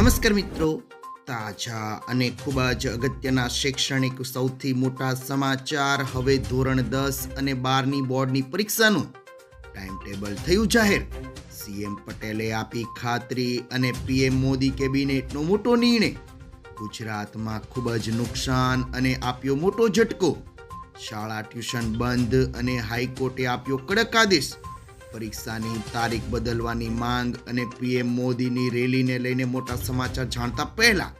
નમસ્કાર મિત્રો. તાજા અને ખૂબ જ અગત્યના શૈક્ષણિક સૌથી મોટા સમાચાર હવે ધોરણ દસ અને બારની બોર્ડની પરીક્ષાનું ટાઈમ ટેબલ થયું જાહેર. સીએમ પટેલે આપી ખાતરી અને પીએમ મોદી કેબિનેટનો મોટો નિર્ણય. ગુજરાતમાં ખૂબ જ નુકસાન અને આપ્યો મોટો ઝટકો. શાળા ટ્યુશન બંધ અને હાઈકોર્ટે આપ્યો કડક આદેશ. પરીક્ષાની તારીખ બદલવાની માંગ અને પીએમ મોદીની રેલીને લઈને મોટા સમાચાર જાણતા પહેલા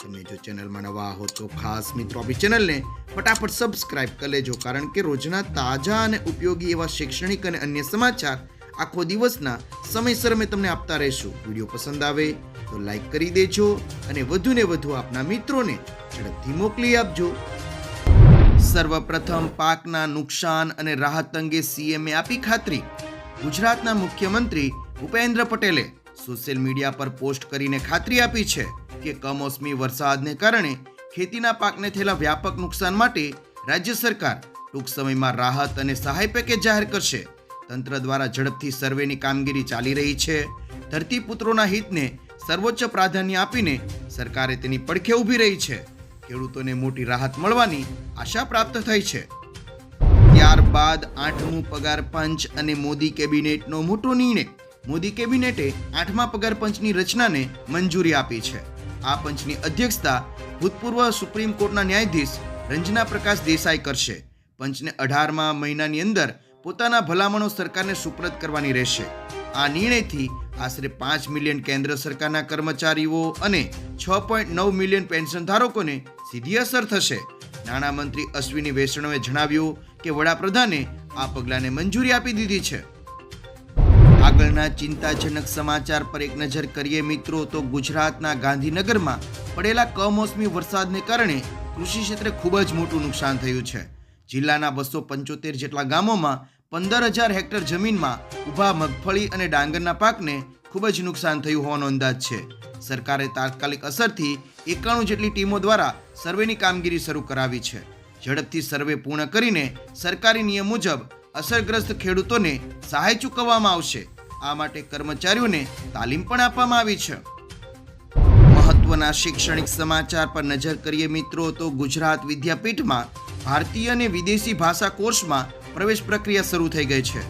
તમે જો ચેનલમાં નવા હો તો ખાસ મિત્રો આપણી ચેનલને ફટાફટ સબસ્ક્રાઇબ કરી લેજો, કારણ કે રોજના તાજા અને ઉપયોગી એવા શૈક્ષણિક અને અન્ય સમાચાર આખો દિવસના સમયસર અમે તમને આપતા રહીશું. વીડિયો પસંદ આવે તો લાઈક કરી દેજો અને વધુને વધુ આપના મિત્રોને ઝડપથી મોકલી આપજો. સર્વપ્રથમ પાકના નુકસાન અને રાહત અંગે સીએમએ આપી ખાતરી ગુજરાતના મુખ્યમંત્રી ભૂપેન્દ્ર પટેલે સોશિયલ મીડિયા પર પોસ્ટ કરીને ખાતરી આપી છે કે કમોસમી વરસાદને કારણે ખેતીના પાકને થયેલા વ્યાપક નુકસાન માટે રાજ્ય સરકાર ટૂંક સમયમાં રાહત અને સહાય પેકેજ જાહેર કરશે. તંત્ર દ્વારા ઝડપથી સર્વેની કામગીરી ચાલી રહી છે. ધરતીપુત્રોના હિતને સર્વોચ્ચ પ્રાધાન્ય આપીને સરકારે તેની પડખે ઊભી રહી છે. ખેડૂતોને મોટી રાહત મળવાની આશા પ્રાપ્ત થઈ છે. ત્યારબાદ આઠમું પગાર પંચ અને મોદી કેબિનેટનો મોટો નિર્ણય. મોદી કેબિનેટે આઠમા પગાર પંચની રચનાને મંજૂરી આપી છે. આ પંચની અધ્યક્ષતા ભૂતપૂર્વ સુપ્રીમ કોર્ટના ન્યાયાધીશ રંજના પ્રકાશ દેસાઈ કરશે. પંચને અઢારમા મહિનાની અંદર પોતાના ભલામણો સરકારને સુપ્રત કરવાની રહેશે. આ નિર્ણયથી આશરે પાંચ મિલિયન કેન્દ્ર સરકારના કર્મચારીઓ અને છ પોઈન્ટ નવ મિલિયન પેન્શન ધારકોને સીધી અસર થશે. નાણામંત્રી અશ્વિની વૈષ્ણવે જણાવ્યું કે વડાપ્રધાને આ પગલાંને મંજૂરી આપી દીધી છે. આગળના ચિંતાજનક સમાચાર પર એક નજર કરીએ મિત્રો, તો ગુજરાતના ગાંધીનગરમાં પડેલા કમોસમી વરસાદને કારણે કૃષિ ક્ષેત્રે ખૂબ જ મોટું નુકસાન થયું છે. જિલ્લાના બસો પંચોતેર જેટલા ગામોમાં પંદર હજાર હેક્ટર જમીનમાં ઊભા મગફળી અને ડાંગરના પાકને ખૂબ જ નુકસાન થયું હોવાનો અંદાજ છે. સરકારે તાત્કાલિક અસરથી એકાણું જેટલી ટીમો દ્વારા સર્વેની કામગીરી શરૂ કરાવી છે. ઝડપથી સર્વે પૂર્ણ કરીને સરકારી નિયમ મુજબ અસરગ્રસ્ત ખેડૂતોને સહાય ચૂકવવામાં આવશે. આ માટે કર્મચારીઓને તાલીમ પણ આપવામાં આવી છે. મહત્વના શૈક્ષણિક સમાચાર પર નજર કરીએ મિત્રો તો ગુજરાત વિદ્યાપીઠમાં ભારતીય અને વિદેશી ભાષા કોર્સમાં પ્રવેશ પ્રક્રિયા શરૂ થઈ ગઈ છે.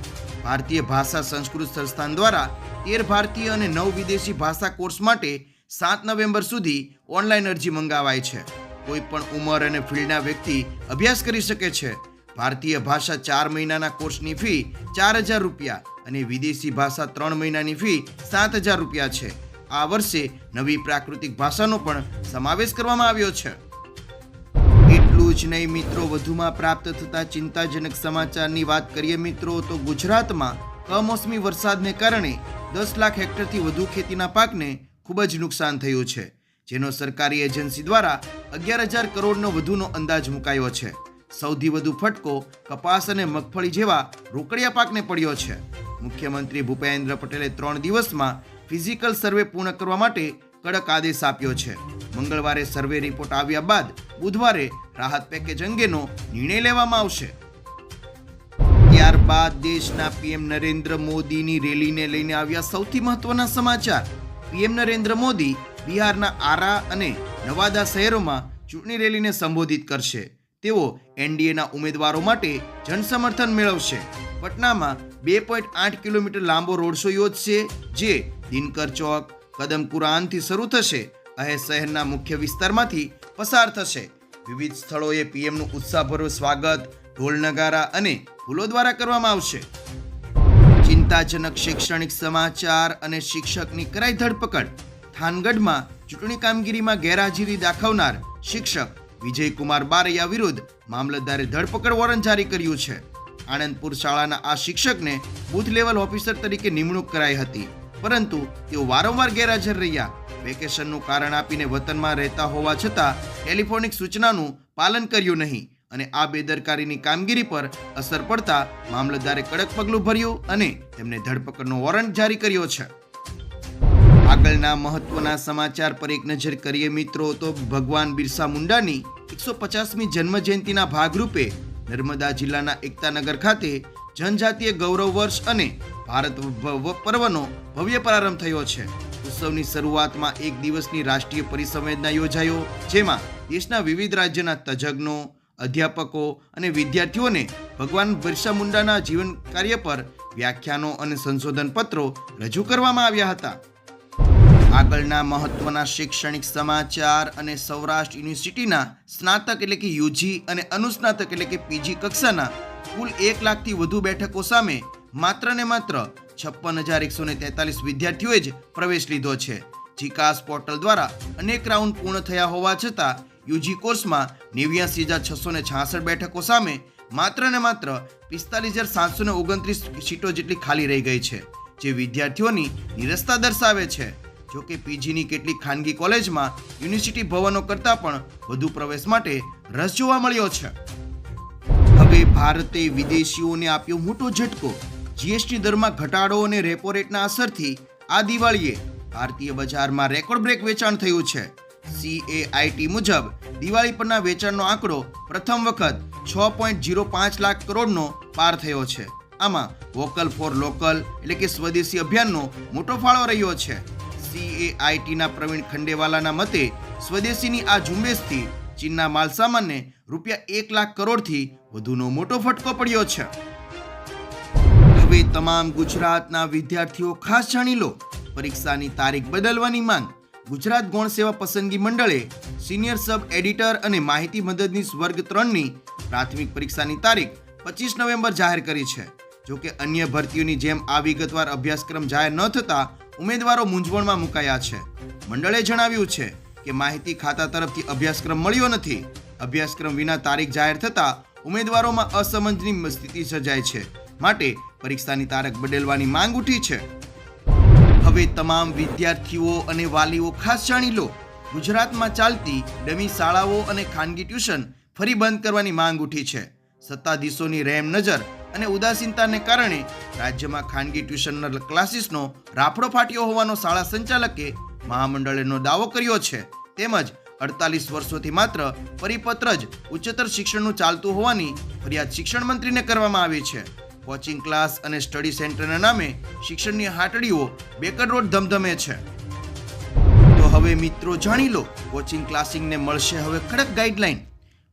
ભારતીય ભાષા સંસ્કૃત સંસ્થાન દ્વારા તેર ભારતીય અને નવ વિદેશી ભાષા કોર્સ માટે સાત નવેમ્બર સુધી ઓનલાઈન અરજી મંગાવાય છે. કોઈ પણ ઉંમર અને ફિલ્ડના વ્યક્તિ અભ્યાસ કરી શકે છે. ભારતીય ભાષા ચાર મહિનાના કોર્સની ફી ચાર હજાર રૂપિયા અને વિદેશી ભાષા ત્રણ મહિનાની ફી સાત હજાર રૂપિયા છે. આ વર્ષે નવી પ્રાકૃતિક ભાષાનો પણ સમાવેશ કરવામાં આવ્યો છે. એટલું જ નહીં મિત્રો, વધુમાં પ્રાપ્ત થતા ચિંતાજનક સમાચારની વાત કરીએ મિત્રો, તો ગુજરાતમાં કમોસમી વરસાદને કારણે દસ લાખ હેક્ટરથી વધુ ખેતીના પાકને ખૂબ જ નુકસાન થયું છે. જેનો સરકારી એજન્સી દ્વારા અગિયાર હજાર કરોડનો વધુનો અંદાજ મુકાયો છે. સૌથી વધુ ફટકો કપાસ અને મગફળી જેવા રોકડિયા પાકને પડ્યો છે. મુખ્યમંત્રી ભૂપેન્દ્ર પટેલે ત્રણ દિવસમાં ફિઝિકલ સર્વે પૂર્ણ કરવા માટે કડક આદેશ આપ્યો છે. મંગળવારે સર્વે રિપોર્ટ આવ્યા બાદ બુધવારે રાહત પેકેજ અંગેનો નિર્ણય લેવામાં આવશે. ત્યારબાદ દેશના પીએમ નરેન્દ્ર મોદીની રેલીને લઈને આવ્યા સૌથી મહત્વના સમાચાર. પીએમ નરેન્દ્ર મોદી બિહારના આરા અને નવાદા શહેરોમાં ચૂંટણી રેલીને સંબોધિત કરશે. તેઓ એનડીએના ઉમેદવારો માટે જનસમર્થન મેળવશે. પટનામાં બે પોઈન્ટ આઠ કિલોમીટર લાંબો રોડ શો યોજશે, જે દિનકર ચોક કદમપુરાનથી શરૂ થશે. અહીં શહેરના મુખ્ય વિસ્તારમાંથી પસાર થશે. વિવિધ સ્થળોએ પીએમનું ઉત્સાહભર્યું સ્વાગત ઢોલ નગારા અને ફૂલો દ્વારા કરવામાં આવશે. ચિંતાજનક શૈક્ષણિક સમાચાર અને શિક્ષકની કરાઈ ધરપકડ. થાનગઢમાં ચૂંટણી કામગીરીમાં ગેરહાજરી દાખવનાર શિક્ષક વિજયકુમાર બારૈયા વિરુદ્ધ મામલતદારે ધરપકડ વોરંટ જારી કર્યું છે. આણંદપુર શાળાના આ શિક્ષકને બૂથ લેવલ ઓફિસર તરીકે નિમણૂક કરાઈ હતી. પરંતુ તેઓ વારંવાર ગેરહાજર રહ્યા. વેકેશનનું કારણ આપીને વતનમાં રહેતા હોવા છતાં ટેલિફોનિક સૂચનાનું પાલન કર્યું નહીં અને આ બેદરકારીની કામગીરી પર અસર પડતા મામલતદારે કડક પગલું ભર્યું અને તેમને ધરપકડનો વોરંટ જારી કર્યો છે. આગળના મહત્વના સમાચાર પર એક નજર કરીએ મિત્રો, તો ભગવાન બિરસા મુંડાની એકસો પચાસમી જન્મ જયંતિના ભાગરૂપે નર્મદા જિલ્લાના એકતાનગર ખાતે જનજાતીય ગૌરવ વર્ષ અને ભારત પર્વનો ભવ્ય પ્રારંભ થયો છે. ઉત્સવની શરૂઆતમાં એક દિવસની રાષ્ટ્રીય પરિસંવેદના યોજાયો, જેમાં દેશના વિવિધ રાજ્યના તજજ્ઞો, અધ્યાપકો અને વિદ્યાર્થીઓને ભગવાન બિરસા મુંડાના જીવન કાર્ય પર વ્યાખ્યાનો અને સંશોધન પત્રો રજૂ કરવામાં આવ્યા હતા. આગળના મહત્વના શૈક્ષણિક સમાચાર અને સૌરાષ્ટ્ર યુનિવર્સિટીના સ્નાતક એટલે કે યુજી અને અનુસ્નાતક એટલે કે પીજી કક્ષાના કુલ એક લાખથી વધુ બેઠકો સામે માત્ર ને માત્ર છપ્પન હજાર એકસો ને તેતાલીસ વિદ્યાર્થીઓએ જ પ્રવેશ લીધો છે. જીકાસ પોર્ટલ દ્વારા અનેક રાઉન્ડ પૂર્ણ થયા હોવા છતાં યુજી કોર્સમાં નેવ્યાસી હજાર છસો ને છાસઠ બેઠકો સામે માત્ર ને માત્ર પિસ્તાલીસ હજાર સાતસો ને ઓગણત્રીસ સીટો જેટલી ખાલી રહી ગઈ છે, જે વિદ્યાર્થીઓની નિરસતા દર્શાવે છે. જો કે પીજીની કેટલીક ખાનગી કોલેજમાં યુનિવર્સિટી ભવનો કરતાં પણ વધુ પ્રવેશ માટે રસ જોવા મળ્યો છે. હવે ભારતે વિદેશીઓને આપ્યો મોટો ઝટકો. જીએસટી દરમાં ઘટાડો અને રેપો રેટના અસરથી આ દિવાળીએ ભારતીય બજારમાં રેકોર્ડ બ્રેક વેચાણ થયું છે. સીએઆઈટી મુજબ દિવાળી પરના વેચાણનો આંકડો પ્રથમ વખત છ પોઈન્ટ જીરો પાંચ લાખ કરોડનો પાર થયો છે. આમાં વોકલ ફોર લોકલ એટલે કે સ્વદેશી અભિયાનનો મોટો ફાળો રહ્યો છે. સીએઆઈટીના પ્રવીણ ખંડેવાલાના મતે સ્વદેશીની આ ઝુંબેશથી ચીનના માલસામાનને રૂપિયા એક લાખ કરોડથી વધુનો મોટો ફટકો પડ્યો છે. હવે તમામ ગુજરાતના વિદ્યાર્થીઓ ખાસ જાણી લો. પરીક્ષાની તારીખ બદલવાની માંગ. ગુજરાત ગૌણ સેવા પસંદગી મંડળે સિનિયર સબ એડિટર અને માહિતી મદદનીશ વર્ગ ત્રણની પ્રાથમિક પરીક્ષાની તારીખ પચીસ નવેમ્બર જાહેર કરી છે. જોકે અન્ય ભરતીઓની જેમ આ વિગતવાર અભ્યાસક્રમ જાહેર ન થતા ઉમેદવારો મૂંઝવણમાં મુકાયા છે. મંડળે જણાવ્યું છે કે માહિતી ખાતા તરફથી અભ્યાસક્રમ મળ્યો નથી. અભ્યાસક્રમ વિના તારીખ જાહેર થતાં ઉમેદવારોમાં અસમંજની સ્થિતિ સર્જાય છે. માટે પરીક્ષાની તારીખ બદલવાની માંગ ઉઠી છે. હવે તમામ વિદ્યાર્થીઓ અને વાલીઓ ખાસ જાણી લો. ગુજરાતમાં ચાલતી ડમી શાળાઓ અને ખાનગી ટ્યુશન ફરી બંધ કરવાની માંગ ઉઠી છે. સત્તાધીશોની રહેમ નજર અને ઉદાસીનતાને કારણે રાજ્યમાં ખાનગી ટ્યુશનના ક્લાસીસનો રાફડો ફાટ્યો હોવાનો શાળા સંચાલકે મહામંડળેનો દાવો કર્યો છે. તેમજ અડતાલીસ વર્ષોથી માત્ર પરિપત્ર જ ઉચ્ચતર શિક્ષણનું ચાલતું હોવાની ફરિયાદ શિક્ષણ મંત્રીને કરવામાં આવી છે. કોચિંગ ક્લાસ અને સ્ટડી સેન્ટરના નામે શિક્ષણની હાટડીઓ બેકર રોડ ધમધમે છે. તો હવે મિત્રો જાણી લો, કોચિંગ ક્લાસિંગને મળશે હવે કડક ગાઈડલાઈન.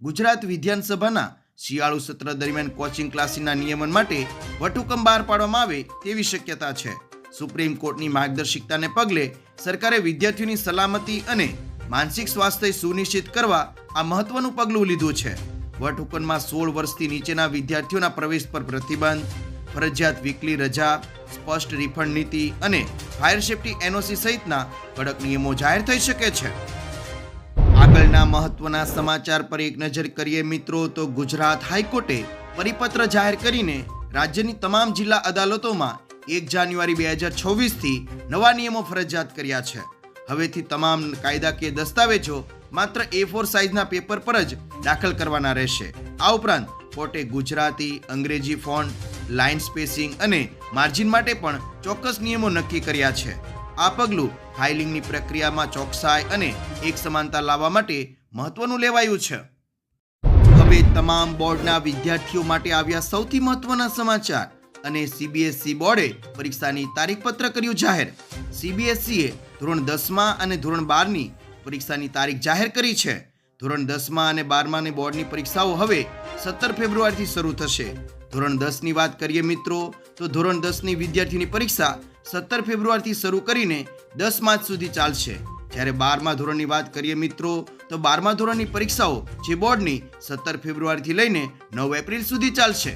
ગુજરાત વિધાનસભાના શિયાળુ સત્ર દરમિયાન કોચિંગ ક્લાસીના નિયમન માટે વટહુકમ બહાર પાડવામાં આવે તેવી શક્યતા છે. સુપ્રીમ કોર્ટની માર્ગદર્શિકતાને પગલે સરકારે વિદ્યાર્થીઓની સલામતી અને માનસિક સ્વાસ્થ્ય સુનિશ્ચિત કરવા આ મહત્વનું પગલું લીધું છે. વટહુકમમાં સોળ વર્ષથી નીચેના વિદ્યાર્થીઓના પ્રવેશ પર પ્રતિબંધ, ફરજિયાત વીકલી રજા, સ્પષ્ટ રિફંડ નીતિ અને ફાયર સેફટી એનઓસી સહિતના કડક નિયમો જાહેર થઈ શકે છે. આગળના મહત્વના સમાચાર પર એક નજર કરીએ મિત્રો, તો ગુજરાત હાઈકોર્ટે પરિપત્ર જાહેર કરીને રાજ્યની તમામ જિલ્લા અદાલતોમાં એક જાન્યુઆરી બે હજાર છવ્વીસથી નવા નિયમો ફરજિયાત કર્યા છે. હવેથી તમામ કાયદાકીય દસ્તાવેજો માત્ર એ ફોર સાઇઝના પેપર પર જ દાખલ કરવાના રહેશે. આ ઉપરાંત કોર્ટે ગુજરાતી, અંગ્રેજી ફોન્ટ, લાઇન સ્પેસિંગ અને માર્જિન માટે પણ ચોક્કસ નિયમો નક્કી કર્યા છે. આ પગલું ફાઇલિંગની પ્રક્રિયામાં ચોકસાઈ અને એક સમાનતા લાવવા માટે મહત્વનું લેવાયું છે. હવે તમામ બોર્ડના વિદ્યાર્થીઓ માટે આવ્યા સૌથી મહત્વના સમાચાર અને સીબીએસઈ બોર્ડે પરીક્ષાની તારીખ પત્ર કર્યું જાહેર. સીબીએસઈએ ધોરણ દસમાં અને ધોરણ બારની પરીક્ષાની તારીખ જાહેર કરી છે. ધોરણ દસમાં અને બારમાની બોર્ડની પરીક્ષાઓ હવે સત્તર ફેબ્રુઆરીથી શરૂ થશે. ધોરણ દસની વાત કરીએ મિત્રો, તો ધોરણ દસની વિદ્યાર્થીની પરીક્ષા સત્તર ફેબ્રુઆરીથી શરૂ કરીને દસ માર્ચ સુધી ચાલશે. જ્યારે બારમા ધોરણની વાત કરીએ મિત્રો, તો બારમા ધોરણની પરીક્ષાઓ જે બોર્ડની સત્તર ફેબ્રુઆરીથી લઈને નવ એપ્રિલ સુધી ચાલશે.